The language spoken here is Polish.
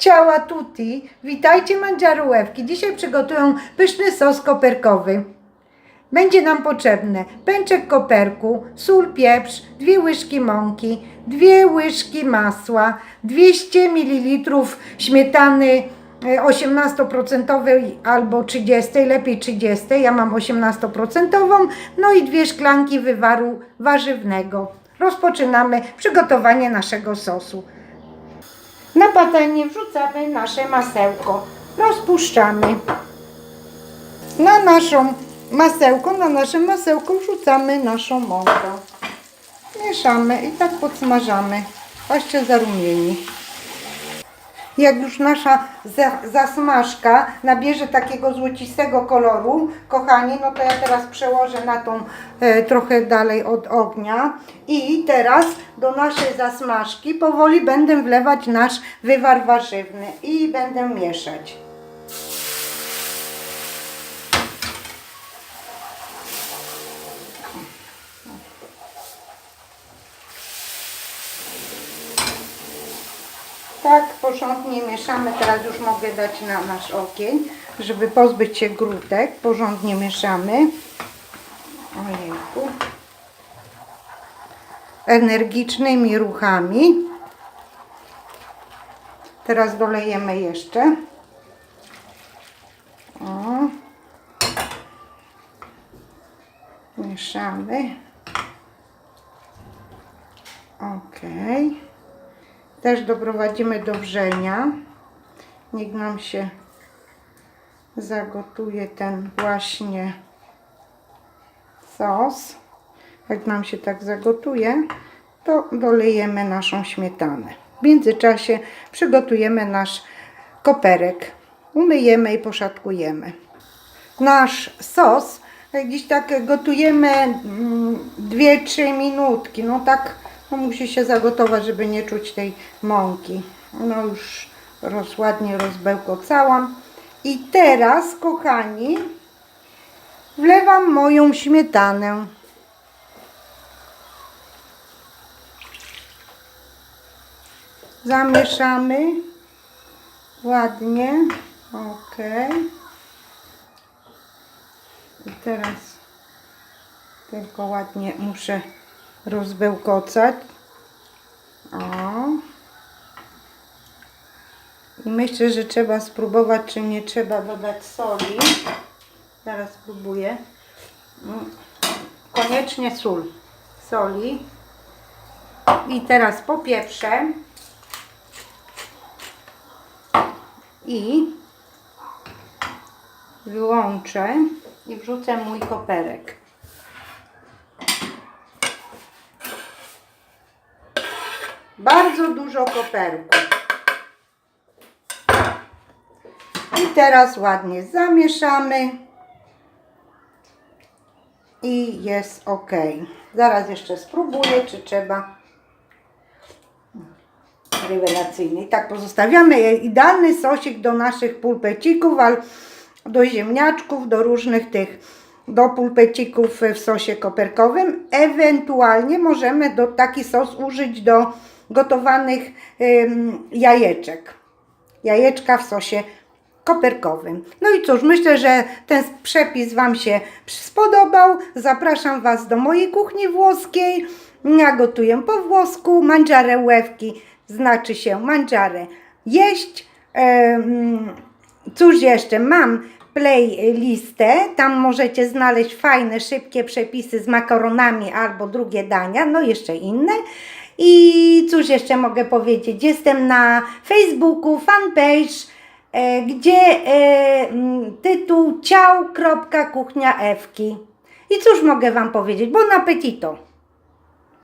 Ciała tutti, witajcie mandziarułewki. Dzisiaj przygotuję pyszny sos koperkowy. Będzie nam potrzebne pęczek koperku, sól, pieprz, dwie łyżki mąki, dwie łyżki masła, 200 ml śmietany e, 18% albo 30, lepiej 30, ja mam 18%, no i dwie szklanki wywaru warzywnego. Rozpoczynamy przygotowanie naszego sosu. Na patelnię wrzucamy nasze masełko. Rozpuszczamy. Na naszą masełko, na nasze masełko wrzucamy naszą mąkę. Mieszamy i tak podsmażamy, aż się zarumieni. Jak już nasza za, zasmażka nabierze takiego złocistego koloru, kochani, no to ja teraz przełożę na tą e, trochę dalej od ognia i teraz do naszej zasmażki powoli będę wlewać nasz wywar warzywny i będę mieszać. Tak porządnie mieszamy. Teraz już mogę dać na nasz ogień, żeby pozbyć się grutek. Porządnie mieszamy. Ojejku. Energicznymi ruchami. Teraz dolejemy jeszcze. O. Mieszamy. Okej. Też doprowadzimy do wrzenia. Niech nam się zagotuje ten właśnie sos. Jak nam się tak zagotuje, to dolejemy naszą śmietanę. W międzyczasie przygotujemy nasz koperek. Umyjemy i poszatkujemy. Nasz sos gdzieś tak gotujemy 2-3 minutki. No tak no musi się zagotować, żeby nie czuć tej mąki. No już roz, ładnie rozbełkocałam. I teraz, kochani, wlewam moją śmietanę. Zamieszamy ładnie. Ok. I teraz tylko ładnie muszę rozbełkocać. O. I myślę, że trzeba spróbować, czy nie trzeba dodać soli. Zaraz spróbuję. Mm. Koniecznie sól. Soli. I teraz popieprzę. I wyłączę i wrzucę mój koperek. Bardzo dużo koperku. I teraz ładnie zamieszamy. I jest ok. Zaraz jeszcze spróbuję, czy trzeba. Rewelacyjny. I tak pozostawiamy idealny sosik do naszych pulpecików, do ziemniaczków, do różnych tych, do pulpecików w sosie koperkowym. Ewentualnie możemy do, taki sos użyć do gotowanych jajeczek. Jajeczka w sosie koperkowym. No i cóż, myślę, że ten przepis Wam się spodobał. Zapraszam Was do mojej kuchni włoskiej. Ja gotuję po włosku. Mangiare łewki znaczy się mangiare jeść. Cóż jeszcze? Mam playlistę, tam możecie znaleźć fajne, szybkie przepisy z makaronami albo drugie dania, no jeszcze inne. I cóż jeszcze mogę powiedzieć? Jestem na Facebooku, fanpage, e, gdzie e, tytuł ciał.kuchnia Ewki. I cóż mogę Wam powiedzieć? Bon appetito!